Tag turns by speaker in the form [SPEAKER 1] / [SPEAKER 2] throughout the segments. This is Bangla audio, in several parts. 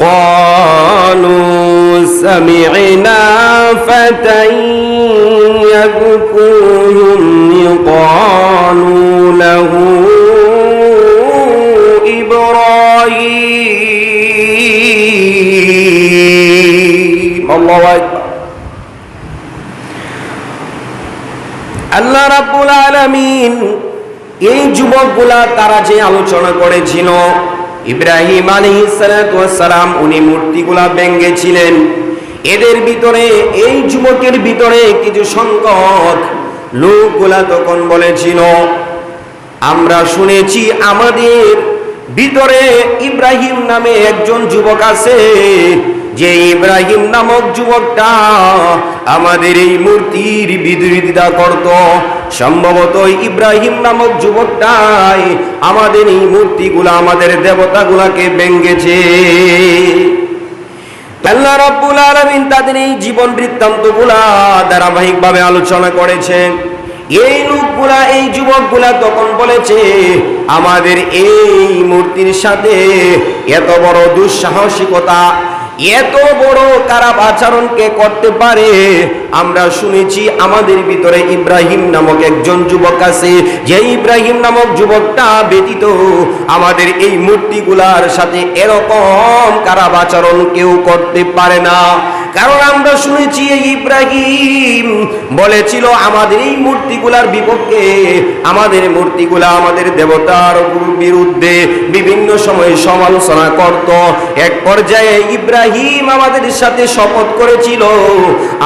[SPEAKER 1] قالوا سمعنا فتى يذكرهم قالوا له إبراهيم الله أكبر আল্লাহ রাব্বুল আলামিন এই যুবকগুলা তারা যে আলোচনা করেছিল ইব্রাহিম সালাম উনি মূর্তিগুলা ভেঙ্গেছিলেন এদের ভিতরে, এই যুবকের ভিতরে কিছু সংকট লোকগুলা তখন বলেছিল, আমরা শুনেছি আমাদের ভিতরে ইব্রাহিম নামে একজন যুবক আছে, যে ইব্রাহিম নামক যুবকটা আমাদের এই মূর্তির বিরোধিতা করত। সম্ভবত ইব্রাহিম নামক যুবকটাই আমাদের এই মূর্তিগুলা, আমাদের দেবতাগুলাকে ভেঙ্গেছে তাদের এই জীবন ধারাবাহিকভাবে আলোচনা করেছেন। এই লোকগুলা, এই যুবকগুলা তখন বলেছে, আমাদের এই মূর্তির সাথে এত বড় দুঃসাহসিকতা এত বড় খারাপ আচরণকে করতে পারে? আমরা শুনেছি আমাদের ভিতরে ইব্রাহিম নামক একজন যুবক আছে। যে ইব্রাহিম নামক যুবকটা ব্যতীত আমাদের এই মূর্তিগুলার সাথে এরকম খারাপ আচরণ কেউ করতে পারে না। কারণ আমরা শুনেছি ইব্রাহিম বলেছিল, আমাদের এই মূর্তিগুলার বিপক্ষে, আমাদের মূর্তিগুলা আমাদের দেবতার বিরুদ্ধে বিভিন্ন সময় সমালোচনা করত। এক পর্যায়ে ইব্রাহিম আমাদের সাথে শপথ করেছিল,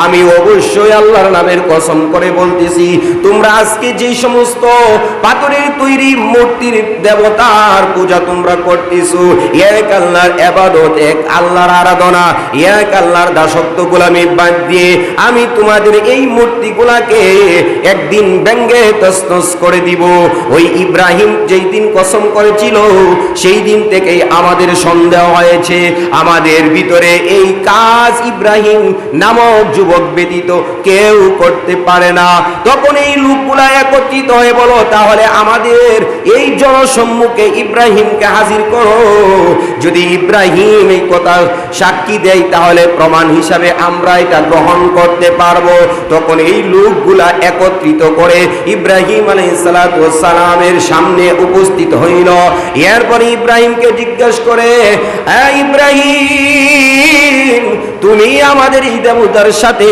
[SPEAKER 1] আমি অবশ্যই আল্লাহর নামের কসম করে বলতেছি, তোমরা আজকে যে সমস্ত পাথরের তৈরি মূর্তির দেবতার পূজা তোমরা করতেছো, এক আল্লাহর এবাদত এক আল্লাহর আরাধনা, এক আল্লাহর দাসত্ব গোলামি বাদ দিয়ে আমি তোমাদের এই মূর্তিগুলাকে একদিন ব্যঙ্গে তসনস করে দিব। ওই ইব্রাহিম যেই দিন কসম করেছিল, সেই দিন থেকেই আমাদের সন্দেহ হয়েছে। আমাদের ভিতরে এই কাজ ইব্রাহিম নামক যুবক ব্যতীত কেউ করতে পারে না। তখন এই লোকগুলা একত্রিত হয়ে বলো, তাহলে আমাদের এই জনসম্মুখে ইব্রাহিমকে হাজির করো। যদি ইব্রাহিম এই কথা সাক্ষী দেয়, তাহলে প্রমাণ হিসাবে আমরা এটা গ্রহণ করতে পারব। তখন এই লোকগুলা একত্রিত করে ইব্রাহিম সালামের সামনে উপস্থিত হইল। এরপরে ইব্রাহিমকে জিজ্ঞাসা করে "হ্যাঁ, ইব্রাহিম তুমি আমাদের এই দেবতার সাথে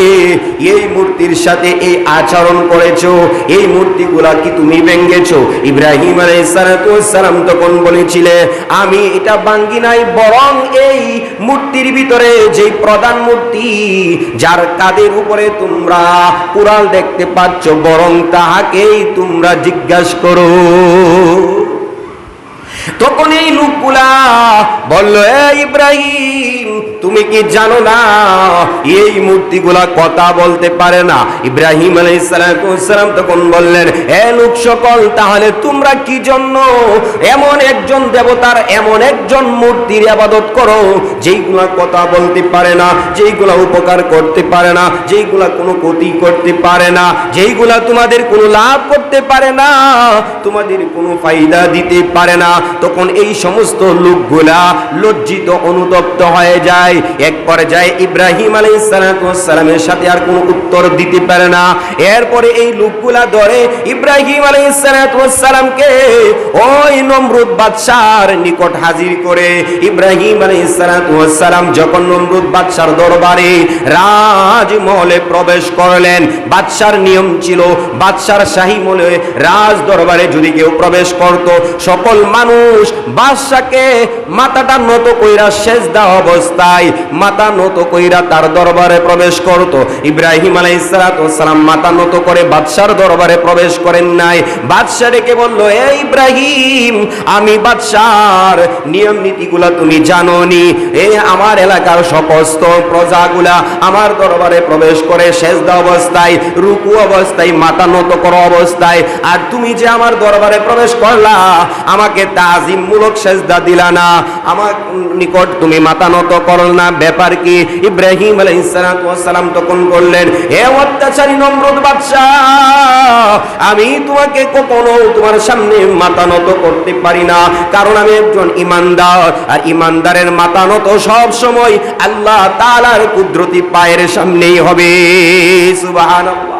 [SPEAKER 1] এই মূর্তির সাথে এই আচরণ করেছ। এই মূর্তিগুলা কি তুমি ভেঙ্গেছো ইব্রাহিম আলাইসালাম তখন বলেছিলে আমি এটা ভাঙ্গি নাই বরং এই মূর্তির ভিতরে যে প্রধান যার কাদের উপরে তোমরা কুড়াল দেখতে পাচ্ছ, বরং তাহাকেই তোমরা জিজ্ঞাসা করো। তখন এই লোকগুলা বলল, এ ইব্রাহিম তুমি কি জানো না? এই মূর্তিগুলা কথা বলতে পারে না। ইব্রাহিম আলাইসালাম তখন বললেন, এ লোক সকল, তাহলে তোমরা কি জন্য এমন একজন দেবতার, এমন একজন মূর্তির আবাদত করো, যেইগুলা কথা বলতে পারে না, যেইগুলা উপকার করতে পারে না, যেইগুলা কোনো ক্ষতি করতে পারে না, যেইগুলা তোমাদের কোনো লাভ করতে পারে না, তোমাদের কোনো ফায়দা দিতে পারে না। তখন এই সমস্ত লোকগুলা লজ্জিত অনুতপ্ত হয়ে যায়। এক পর্যায়ে ইব্রাহিম আলাইসালামের সাথে আর কোনো উত্তর দিতে পারে না। এরপরে এই লোকগুলা ধরে ইব্রাহিম আলাইসালামকে ওই নমরুদ বাদশার নিকট হাজির করে। ইব্রাহিম আলাইসালাম যখন নমরুদ বাদশার দরবারে রাজমহলে প্রবেশ করলেন, বাদশার নিয়ম ছিল, বাদশার শাহী মলে রাজ দরবারে যদি কেউ প্রবেশ করত, সকল মানুষ বাদশাকে মাথাটা নত কইরা দেওয়া অবস্থায় মাথা নত কইরা তার দরবারে প্রবেশ করত। ইব্রাহিম আলাইসালাম মাথা নত করে বাদশার দরবারে প্রবেশ করেন নাই। বাদশাহ এ ইব্রাহিম, আমি বাদশার নিয়ম নীতিগুলা তুমি এ আমার এলাকার সমস্ত প্রজাগুলা আমার দরবারে প্রবেশ করে দেওয়া অবস্থায়, রুকু অবস্থায় নত করা অবস্থায়। আর তুমি যে আমার দরবারে প্রবেশ করলা, আমাকে তাজিম মূলক সেজদা দিলা না। আমার নিকট তুমি মাথা নত করল না। ব্যাপার কি? ইব্রাহিম আলাইসালাম তখন বললেন হে অত্যাচারী নম্রত বাদশাহ, আমি তোমাকে কখনো তোমার সামনে মাথা নত করতে পারি না। কারণ আমি একজন ইমানদার, আর ইমানদারের মাথা নত সব সময় আল্লাহ তালার কুদরতি পায়ের সামনেই হবে। সুবহানাল্লাহ।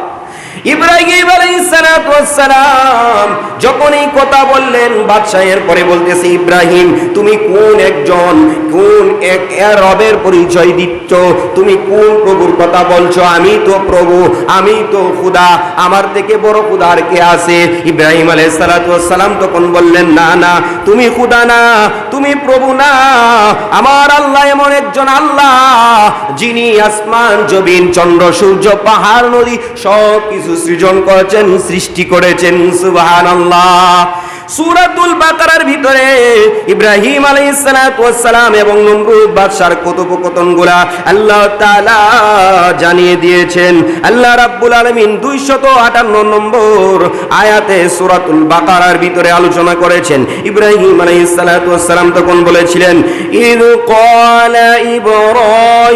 [SPEAKER 1] ইব্রাহিম আলাইহিসসালাম যখন কথা বললেন, বাদশাহের পরে বলতেছে, ইব্রাহিম, তুমি কোন একজন? কোন এক রবের পরিচয় দিচ্ছ? তুমি কোন প্রভুর কথা বলছো? আমি তো প্রভু, আমি তো খুদা, আমার থেকে বড় খুদার কে আছে? ইব্রাহিম আলাইহিসসালাম তখন বললেন, না না, তুমি খুদা না, তুমি প্রভু না। আমার আল্লাহ এমন একজন আল্লাহ, যিনি আসমান, জমিন, চন্দ্র, সূর্য, পাহাড়, নদী সব কিছু সৃজন করেছেন, সৃষ্টি করেছেন, সুবহানাল্লাহ। সূরাতুল বাকারার ভিতরে ইব্রাহিম আলাইহিস সালাতু ওয়াস সালাম এবং নমরুদ বাদশার কথোপকথনগুলা আল্লাহ তাআলা জানিয়ে দিয়েছেন। আল্লাহ রাব্বুল আলামিন 258 নম্বর আয়াতে সূরাতুল বাকারার ভিতরে আলোচনা করেছেন। ইব্রাহিম আলাইহিস সালাতু সালাম তখন বলেছিলেন, ইদ ক্বালা ইব্রাহিম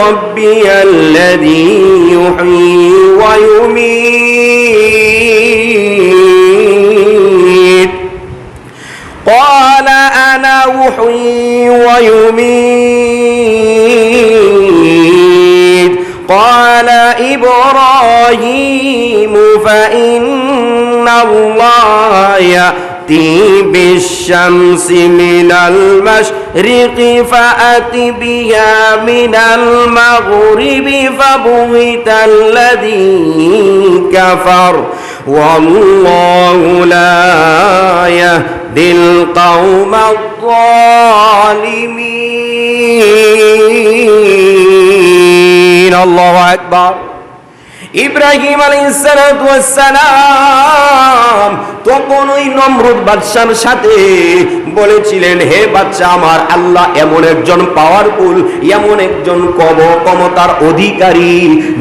[SPEAKER 1] রাব্বিয়াল্লাযী ইউহয়ী ওয়া يميت قال أنا أحيي ويميت. قال إبراهيم فإن الله يأتي بالشمس من المشرق الرق فأت بها من المغرب فبغت الذي كفر. والله لا يهدي القوم الظالمين. الله أكبر. إبراهيم عليه الصلاة والسلام নমরুদ বাদশার সাথে বলেছিলেন, হে বাচ্চা আমার আল্লাহ এমন একজন পাওয়ারফুল এমন একজন কব, ক্ষমতার অধিকারী,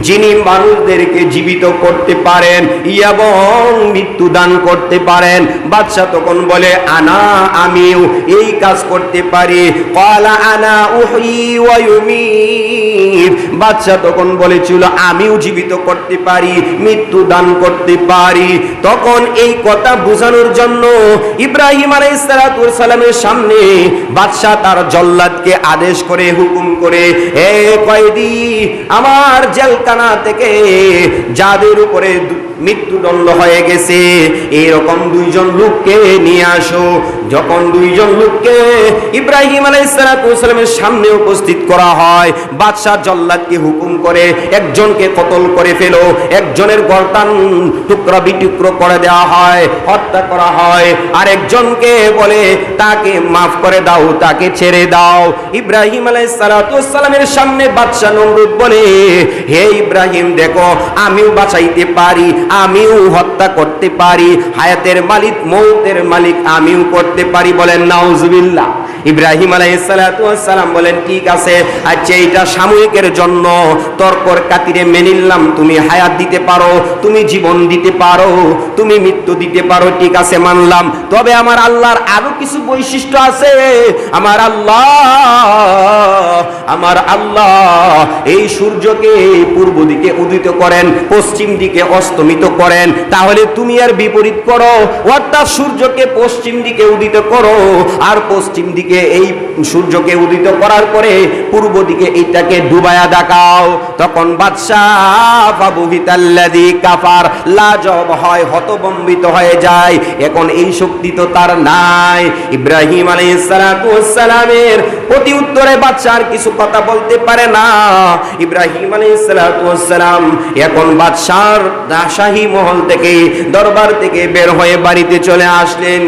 [SPEAKER 1] যিনি মানুষদেরকে জীবিত করতে পারেন এবং মৃত্যু দান করতে পারেন। বাদশা তখন বলে, আনা, আমিও এই কাজ করতে পারি। কলা আনা উহি বাদশা তখন বলেছিল, আমিও জীবিত করতে পারি, মৃত্যু দান করতে পারি। তখন এই কথা বোঝানোর জন্য ইব্রাহিম সালামের সামনে বাদশাহ তার জল্লাদকে আদেশ করে, হুকুম করে হে কয়েদি, আমার জেলখানা থেকে যাদের উপরে মৃত্যুদণ্ড হয়ে গেছে। এরকম দুইজন লোককে নিয়ে আসো। যখন দুইজন লোককে ইব্রাহিম আলাইসালামের সামনে উপস্থিত করা হয়, বাদশাহ জল্লাদকে হুকুম করে একজনকে কতল করে ফেলো। একজনের গর্দান টুকরা বিটুকরো করে দেওয়া হয়, হত্যা করা হয়। আর একজনকে বলে, তাকে মাফ করে দাও, তাকে ছেড়ে দাও। ইব্রাহিম আলাইসালামের সামনে বাদশাহ নমরুদ বলে, হে ইব্রাহিম, দেখো, আমিও বাঁচাইতে পারি আমিও হত্যা করতে পারি, হায়াতের মালিক, মৌতের মালিক আমিও করতে পারি বলেন নাউজুবিল্লাহ। ইব্রাহিম আলাইসালাম বলেন, ঠিক আছে আচ্ছা এইটা সাময়িকের জন্য। তর্কর কাতিরে মেনে নিলাম, তুমি হায়াত দিতে পারো, তুমি জীবন দিতে পারো, তুমি মৃত্যু দিতে পারো, ঠিক আছে, মানলাম। তবে আমার আল্লাহর আরও কিছু বৈশিষ্ট্য আছে। আমার আল্লাহ আমার আল্লাহ, এই সূর্যকে পূর্ব দিকে উদিত করেন, পশ্চিম দিকে অস্তমিত করেন, তাহলে তুমি আর বিপরীত করো। অর্থাৎ সূর্যকে পশ্চিম দিকে উদিত করো। আর পশ্চিম দিকে এই সূর্যকে উদিত করার পরে পূর্ব দিকে এইটাকে ডুবায়া দেখাও। তখন বাদশাহ কাফার লাজব হয়, হতবম্বিত হয়ে যায়। এখন এই শক্তি তো তার নাই। ইব্রাহিম আলাইহিস সালাতু প্রতি উত্তরে বাদশাহ কিছু কথা বলতে পারে না। ইব্রাহিম আলাইহিস সালাতু এখন বাদশার শাহী মহল থেকে দরবার থেকে বের হয়ে বাড়িতে চলে আসলেন।